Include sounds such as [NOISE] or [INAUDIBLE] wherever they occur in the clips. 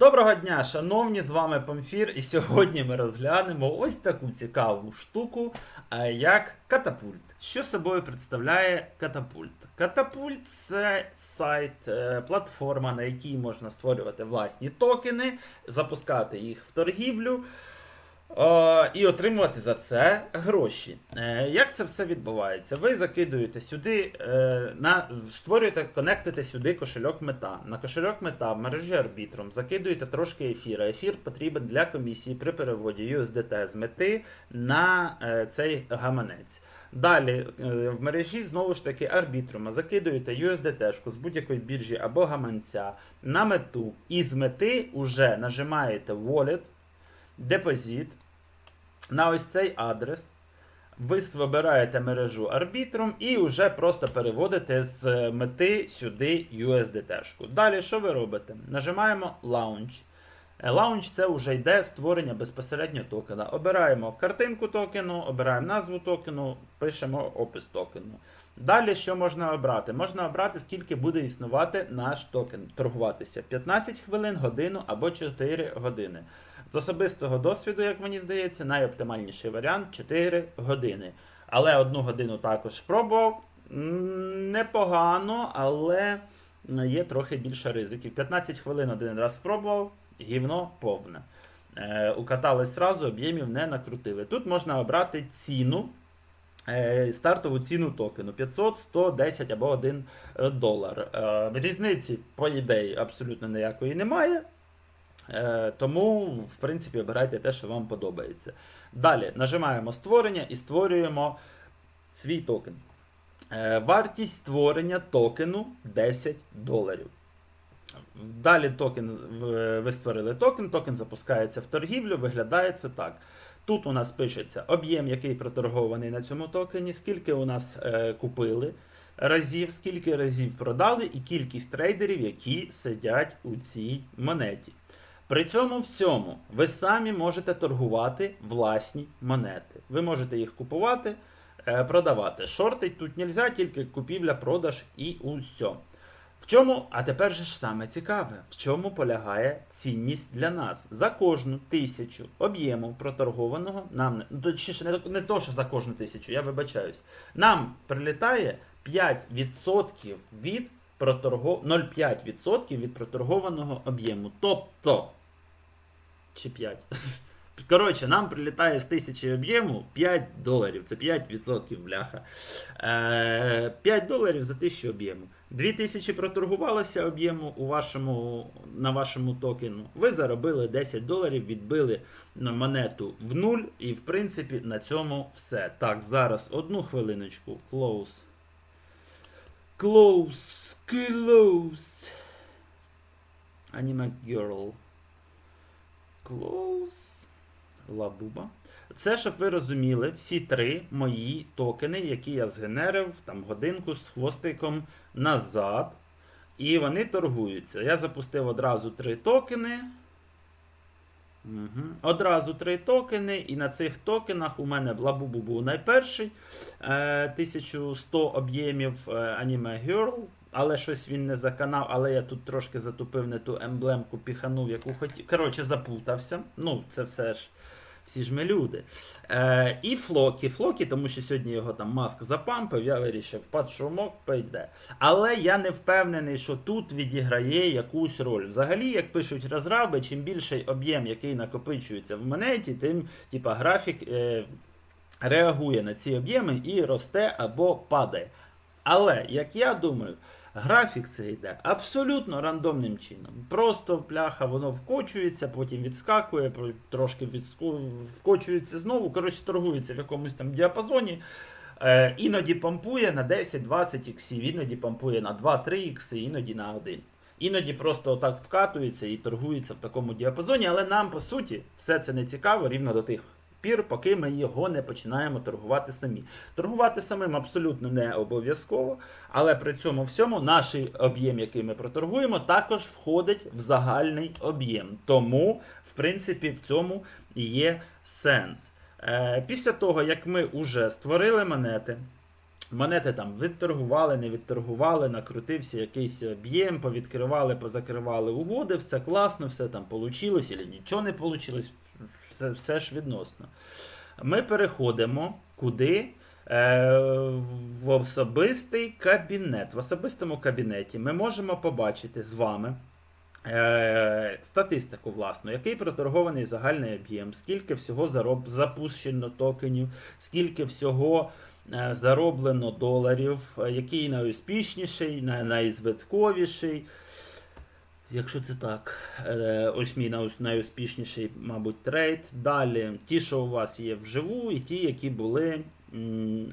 Доброго дня, шановні, з вами Памфір, і сьогодні ми розглянемо ось таку цікаву штуку, е, як катапульт. Що собою представляє катапульт? Катапульт це сайт, е, платформа, на якій можна створювати власні токени, запускати їх в торгівлю. Е, і отримувати за це гроші. Е, як це все відбувається? Ви закидуєте сюди, е, на, створюєте, конектите сюди кошельок мета. На кошельок мета в мережі Arbitrum закидуєте трошки ефіра. Ефір потрібен для комісії при переводі USDT з мети на цей гаманець. Далі в мережі знову ж таки Arbitrum закидуєте USDT-шку з будь-якої біржі або гаманця на мету. І з мети вже нажимаєте Wallet, депозит на ось цей адрес. Ви вибираєте мережу Arbitrum і вже просто переводите з мети сюди USDT-шку. Далі що ви робите? Нажимаємо Launch. Е, Launch це вже йде створення безпосередньо токена. Обираємо картинку токену, обираємо назву токену, пишемо опис токену. Далі що можна обрати? Можна обрати, скільки буде існувати наш токен, торгуватися 15 хвилин, годину або 4 години. З особистого досвіду, як мені здається, найоптимальніший варіант 4 години. Але одну годину також пробував. Непогано, але є трохи більше ризиків. 15 хвилин один раз спробував, гівно повне. Е, укатались сразу, об'ємів не накрутили. Тут можна обрати ціну. е, Стартову ціну токену 500, 100, 10 або 1 долар. Е, Різниці, по ідеї, абсолютно ніякої немає. Е, Тому, в принципі, обирайте те, що вам подобається. Далі нажимаємо створення і створюємо свій токен. Е, Вартість створення токену 10 доларів. Далі токен, ви створили токен, токен запускається в торгівлю, виглядає це так. Тут у нас пишеться об'єм, який проторгований на цьому токені, скільки у нас е, купили разів, скільки разів продали, і кількість трейдерів, які сидять у цій монеті. При цьому всьому ви самі можете торгувати власні монети. Ви можете їх купувати, е, продавати. Шортить тут нельзя, тільки купівля, продаж і усе. В чому, а тепер же ж саме цікаве, в чому полягає цінність для нас? За кожну тисячу об'єму проторгованого нам ну, точніше, не, не то, що за кожну тисячу, я вибачаюсь. Нам прилітає 5% від проторго... 0,5% від проторгованого об'єму. Тобто. Чи 5. Коротше, нам прилітає з тисячі об'єму 5 доларів. Це 5% бляха. Е, 5 доларів за тисячу об'єму. 2000 проторгувалося об'єму у вашому, на вашому токену. Ви заробили 10 доларів, відбили монету в нуль, і в принципі на цьому все. Так, зараз одну хвилиночку. Close. Close. Close. Anime Girl. Close. Лабуба. Це, щоб ви розуміли, всі три мої токени, які я згенерив там годинку з хвостиком назад. І вони торгуються. Я запустив одразу три токени. Угу. Одразу три токени, і на цих токенах у мене Лабубу був найперший. Е, 1100 об'ємів е, Anime Girl. Але щось він не заканав, але я тут трошки затупив не ту емблемку, піханув, яку хотів. Коротше, запутався. Ну, це все ж. Всі ж ми люди. Е, і Флокі. Флокі, тому що сьогодні його там маск запампив, я вирішив, пад шумок пойде. Але я не впевнений, що тут відіграє якусь роль. Взагалі, як пишуть розраби, чим більший об'єм, який накопичується в монеті, тим типа, графік е, реагує на ці об'єми і росте або падає. Але, як я думаю, графік це йде абсолютно рандомним чином. Просто пляха, воно вкочується, потім відскакує, трошки вкочується знову. Коротше, торгується в якомусь там діапазоні. Е, іноді помпує на 10-20 іксів, іноді помпує на 2-3 ікси, іноді на 1. Іноді просто отак вкатується і торгується в такому діапазоні, але нам, по суті, все це не цікаво рівно до тих пір, поки ми його не починаємо торгувати самі. Торгувати самим абсолютно не обов'язково, але при цьому всьому наш об'єм, який ми проторгуємо, також входить в загальний об'єм. Тому, в принципі, в цьому і є сенс. Е, після того, як ми вже створили монети, Монети там відторгували, не відторгували, накрутився якийсь об'єм, повідкривали, позакривали угоди, все класно, все там вийшло, або нічого не вийшло, все, все ж відносно. Ми переходимо куди? Е, в особистий кабінет. В особистому кабінеті ми можемо побачити з вами е, статистику власну, який проторгований загальний об'єм, скільки всього зароб, запущено токенів, скільки всього е, зароблено доларів, який найуспішніший, най- найзбитковіший. Якщо це так, Е, ось мій найуспішніший, мабуть, трейд. Далі ті, що у вас є вживу, і ті, які були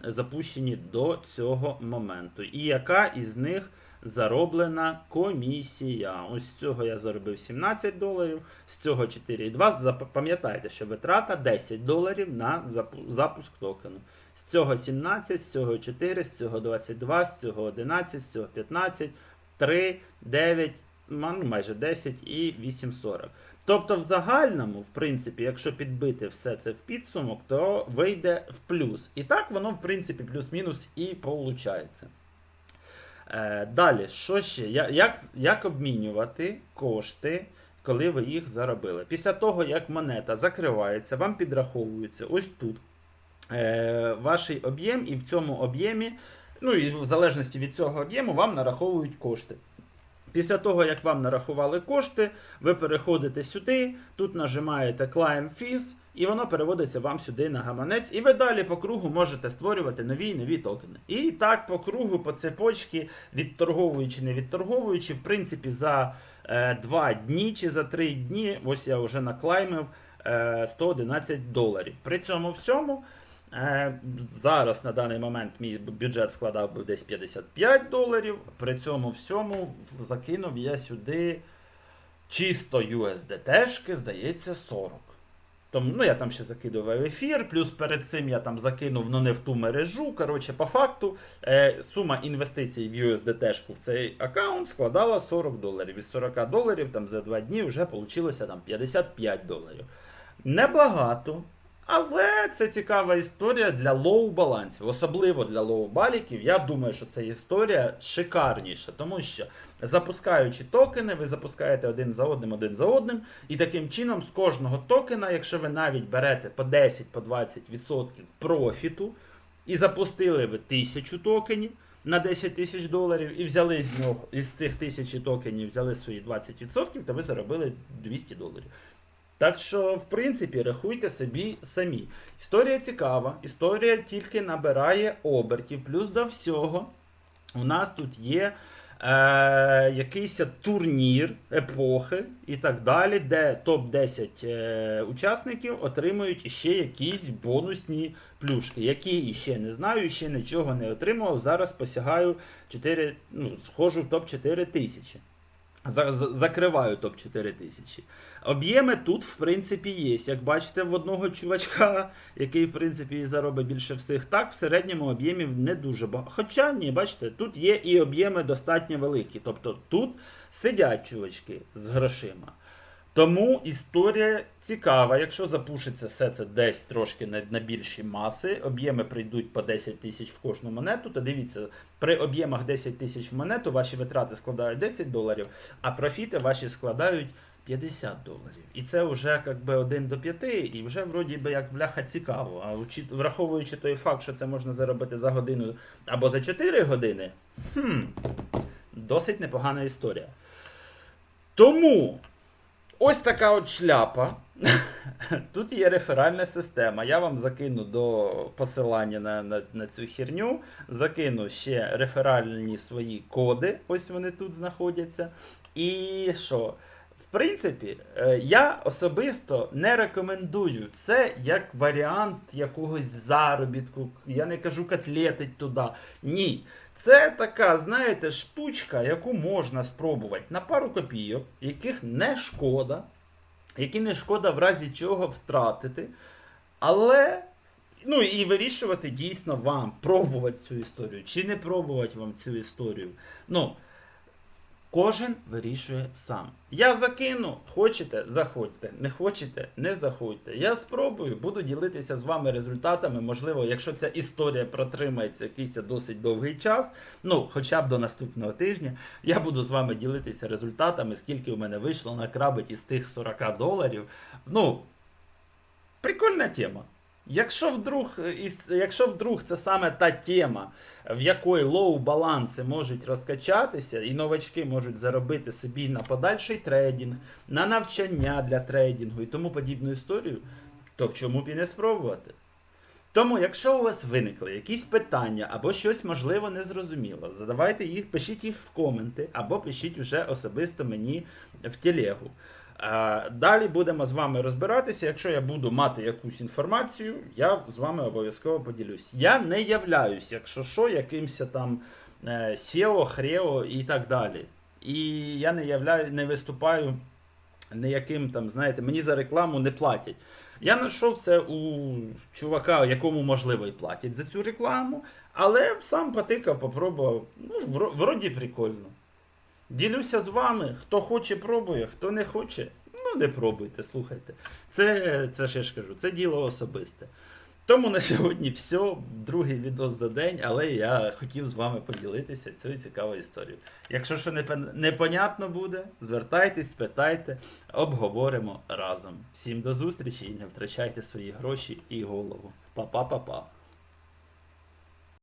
запущені до цього моменту. І яка із них зароблена комісія? Ось з цього я заробив 17 доларів, з цього 4,2. Зап- Пам'ятайте, що витрата 10 доларів на запуск токену. З цього 17, з цього 4, з цього 22, з цього 11, з цього 15, 3, 9, ма- ну, майже 10 і 8,40. Тобто, в загальному, в принципі, якщо підбити все це в підсумок, то вийде в плюс. І так воно, в принципі, плюс-мінус і виходить. Е, далі, що ще? Як, як обмінювати кошти, коли ви їх заробили? Після того, як монета закривається, вам підраховується ось тут е, ваш об'єм, і в цьому об'ємі, ну і в залежності від цього об'єму, вам нараховують кошти. Після того, як вам нарахували кошти, ви переходите сюди, тут нажимаєте Climb Fees, і воно переводиться вам сюди на гаманець, і ви далі по кругу можете створювати нові і нові токени. І так по кругу, по цепочці, відторговуючи, не відторговуючи, в принципі, за е, 2 дні чи за 3 дні, ось я вже наклаймив е, 111 доларів. При цьому всьому. Е, Зараз на даний момент мій бюджет складав би десь 55 доларів. При цьому всьому закинув я сюди чисто USDT-шки, здається, 40. Тому, ну, я там ще закидував ефір, плюс перед цим я там закинув ну, не в ту мережу. Коротше, по факту е, сума інвестицій в USDT-шку в цей аккаунт складала 40 доларів. Із 40 доларів там, за 2 дні вже вийшло там, 55 доларів. Небагато, але це цікава історія для лоу-балансів, особливо для лоу-баліків. Я думаю, що ця історія шикарніша, тому що запускаючи токени, ви запускаєте один за одним, один за одним, і таким чином з кожного токена, якщо ви навіть берете по 10-20% профіту і запустили ви 1000 токенів. На 10 тисяч доларів і взяли з нього із цих тисячі токенів, взяли свої 20%, то ви заробили 200 доларів. Так що, в принципі, рахуйте собі самі. Історія цікава, історія тільки набирає обертів. Плюс до всього, у нас тут є е, якийсь турнір епохи і так далі, де топ-10 е, учасників отримують ще якісь бонусні плюшки, які іще не знаю, ще нічого не отримував. Зараз посягаю 4, ну, схожу в топ-4 тисячі. За- за- Закриваю топ-4 тисячі. Об'єми тут, в принципі, є. Як бачите, в одного чувачка, який, в принципі, заробить більше всіх, так, в середньому об'ємів не дуже багато. Хоча, ні, бачите, тут є і об'єми достатньо великі. Тобто тут сидять чувачки з грошима. Тому історія цікава. Якщо запушиться все це десь трошки на, на більші маси, об'єми прийдуть по 10 тисяч в кожну монету, то дивіться, при об'ємах 10 тисяч в монету ваші витрати складають 10 доларів, а профіти ваші складають 50 доларів. І це вже як би 1 до 5, і вже вроді би як бляха цікаво. А враховуючи той факт, що це можна заробити за годину або за 4 години, хм, досить непогана історія. Тому ось така от шляпа. [LAUGHS] Тут є реферальна система. Я вам закину до посилання на, на, на цю херню. Закину ще реферальні свої коди. Ось вони тут знаходяться. І що? В принципі, е, я особисто не рекомендую це як варіант якогось заробітку. Я не кажу котлетить туди. Ні. Це така, знаєте, штучка, яку можна спробувати на пару копійок, яких не шкода, які не шкода в разі чого втратити. Але. Ну і вирішувати дійсно вам, пробувати цю історію, чи не пробувати вам цю історію. Ну, Кожен вирішує сам. Я закину, хочете, заходьте. Не хочете, не заходьте. Я спробую, буду ділитися з вами результатами. Можливо, якщо ця історія протримається якийсь досить довгий час, ну хоча б до наступного тижня, я буду з вами ділитися результатами, скільки у мене вийшло на крабиті з тих 40 доларів. Ну, прикольна тема. Якщо вдруг, е, якщо вдруг це саме та тема, в якої лоу баланси можуть розкачатися, і новачки можуть заробити собі на подальший трейдинг, на навчання для трейдингу і тому подібну історію, то чому б і не спробувати? Тому, якщо у вас виникли якісь питання або щось можливо незрозуміло, задавайте їх, пишіть їх в коменти, або пишіть уже особисто мені в телегу. Е, Далі будемо з вами розбиратися. Якщо я буду мати якусь інформацію, я з вами обов'язково поділюсь. Я не являюсь, якщо що, якимось там е, SEO, хрео і так далі. І я не являю, не виступаю ніяким там, знаєте, мені за рекламу не платять. Я знайшов це у чувака, якому можливо і платять за цю рекламу, але сам потикав, попробував. Ну, вроді прикольно. Ділюся з вами. Хто хоче, пробує, хто не хоче, ну не пробуйте, слухайте. Це, це я ж кажу, це діло особисте. Тому на сьогодні все. Другий відос за день, але я хотів з вами поділитися цією цікавою історією. Якщо що непонятно буде, звертайтесь, спитайте, обговоримо разом. Всім до зустрічі і не втрачайте свої гроші і голову. Па-па-па-па.